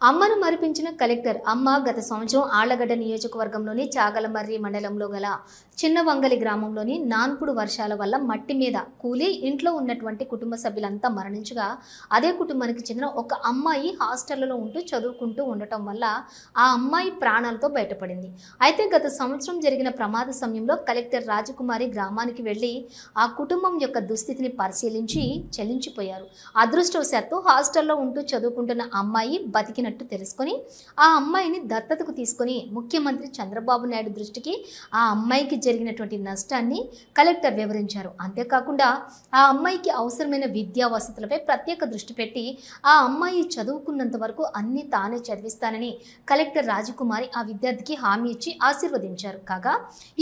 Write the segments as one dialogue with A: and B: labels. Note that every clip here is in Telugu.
A: అమ్మను మరిపించిన కలెక్టర్ అమ్మ గత సంవత్సరం ఆళ్ళగడ్డ నియోజకవర్గంలోని చాగలమర్రి మండలంలో గల చిన్నవంగలి గ్రామంలోని నాన్పుడు వర్షాల వల్ల మట్టి మీద కూలి ఇంట్లో ఉన్నటువంటి కుటుంబ సభ్యులంతా మరణించగా అదే కుటుంబానికి చెందిన ఒక అమ్మాయి హాస్టల్లో ఉంటూ చదువుకుంటూ ఉండటం వల్ల ఆ అమ్మాయి ప్రాణాలతో బయటపడింది. అయితే గత సంవత్సరం జరిగిన ప్రమాద సమయంలో కలెక్టర్ రాజకుమారి గ్రామానికి వెళ్ళి ఆ కుటుంబం యొక్క దుస్థితిని పరిశీలించి చెల్లించిపోయారు. అదృష్టవశాత్తు హాస్టల్లో ఉంటూ చదువుకుంటున్న అమ్మాయి బతికిన బతికినట్టు తెలుసుకొని ఆ అమ్మాయిని దత్తతకు తీసుకొని ముఖ్యమంత్రి చంద్రబాబు నాయుడు దృష్టికి ఆ అమ్మాయికి జరిగినటువంటి నష్టాన్ని కలెక్టర్ వివరించారు. అంతేకాకుండా ఆ అమ్మాయికి అవసరమైన విద్యా వసతులపై ప్రత్యేక దృష్టి పెట్టి ఆ అమ్మాయి చదువుకున్నంత వరకు అన్ని తానే చదివిస్తానని కలెక్టర్ రాజకుమారి ఆ విద్యార్థికి హామీ ఇచ్చి ఆశీర్వదించారు. కాగా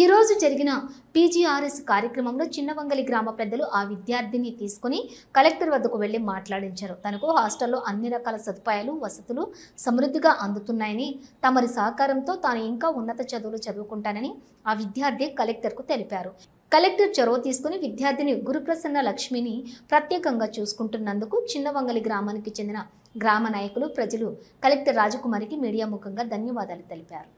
A: ఈరోజు జరిగిన పీజీఆర్ఎస్ కార్యక్రమంలో చిన్నవంగలి గ్రామ పెద్దలు ఆ విద్యార్థిని తీసుకుని కలెక్టర్ వద్దకు వెళ్ళి మాట్లాడించారు. తనకు హాస్టల్లో అన్ని రకాల సదుపాయాలు వసతులు సమృద్ధిగా అందుతున్నాయని తమరి సహకారంతో తాను ఇంకా ఉన్నత చదువులు చదువుకుంటానని ఆ విద్యార్థి కలెక్టర్కు తెలిపారు. కలెక్టర్ చొరవ తీసుకుని విద్యార్థిని గురుప్రసన్న లక్ష్మిని ప్రత్యేకంగా చూసుకుంటున్నందుకు చిన్నవంగలి గ్రామానికి చెందిన గ్రామ నాయకులు ప్రజలు కలెక్టర్ రాజకుమారికి మీడియా ముఖంగా ధన్యవాదాలు తెలిపారు.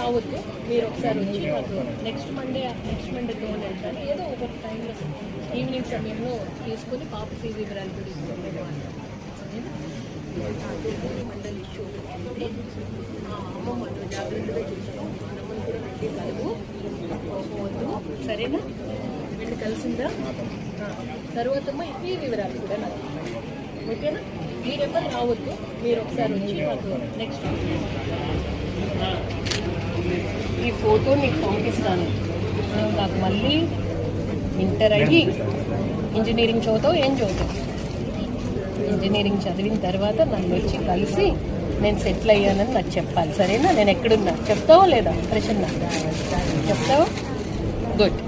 B: రావద్దు. మీరు ఒకసారి వచ్చి మాకు నెక్స్ట్ మండే నెక్స్ట్ మండే వెళ్తాను ఏదో ఒక టైంలో ఈవినింగ్ సమయంలో తీసుకుని పాప ఫీజు వివరాలు కూడా మండలి ఇష్యూ ఒకటి ఉంది. ఆ అమ్మమ్మను జాగ్రత్తగా చూస్తాం నాన్నమ్మని కూడా వెళ్ళి కలుగు పోవద్దు సరేనా? వెళ్ళి కలిసిందా? తర్వాత ఈ వివరాలు కూడా నాకు. ఓకేనా? మీరెవ్వరు రావద్దు. మీరు ఒకసారి వచ్చి మాకు నెక్స్ట్ ఈ ఫోటో నీకు పంపిస్తాను. నాకు మళ్ళీ ఇంటర్ అయ్యి ఇంజనీరింగ్ చదువుతావు ఏం చదువుతావు? ఇంజనీరింగ్ చదివిన తర్వాత నన్ను వచ్చి కలిసి నేను సెటిల్ అయ్యానని నాకు చెప్పాలి. సరేనా? నేను ఎక్కడున్నా? చెప్తావా లేదా? ప్రశ్న చెప్తావా? గుడ్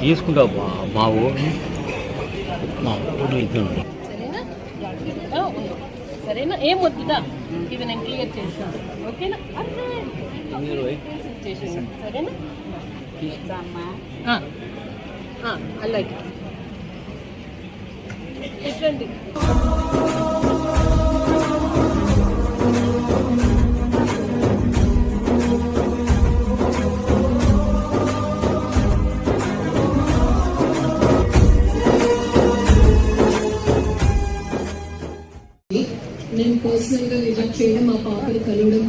C: తీసుకుంటావు మా ఊరు. మా ఊరు
B: సరేనా? ఏం వద్దుదా ఇది నేను క్లియర్ చేస్తాను ఓకేనా. సరేనా? అలాగే ఎట్లండి
D: నేను పర్సనల్గా విజిట్ చేయడం మా పాపని కలవడం